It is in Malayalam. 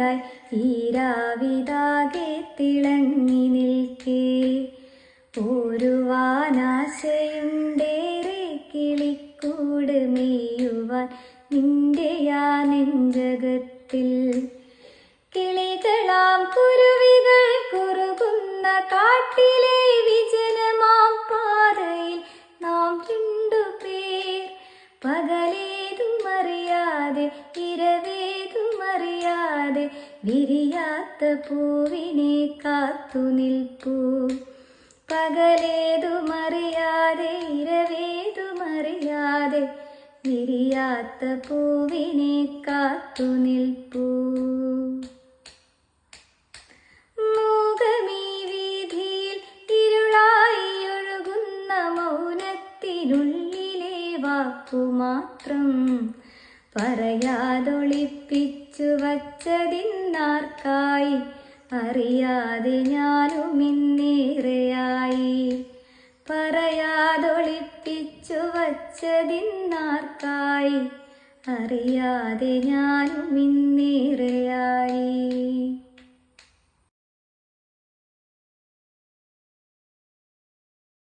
വാനിലായി ഈരാവിതാകെ തിളങ്ങി നിൽക്കേ. ഒരു വാനാശയുണ്ടേറെ കിളിക്കൂട് മെയ്യുവാൻ നിന്റെയാ നെഞ്ചകത്തിൽ. കിളികളാം കുരുവികൾ കുറുകുന്ന കാട്ടിലെ വിജനമാം പാതയിൽ നാം രണ്ടുപേർ. പകലേതുമറിയാതെ ഇരവേതുമറിയാതെ വിരിയാത്ത പൂവിനെ കാത്തു നിൽപ്പൂ. പകലേതുമറിയാതെ ഇരവേതുമറിയാതെ വിരിയാത്ത പൂവിനെ കാത്തു നിൽപ്പൂ. വാക്കുമാത്രം പറയാതൊളിപ്പിച്ചു വച്ചതിന്നാർക്കായി? അറിയാതെ ഞാനും ഇന്നേറെയായി. പറയാതൊളിപ്പിച്ചു വച്ചതിന്നാർക്കായി? അറിയാതെ ഞാനും ഇന്നേറെയായി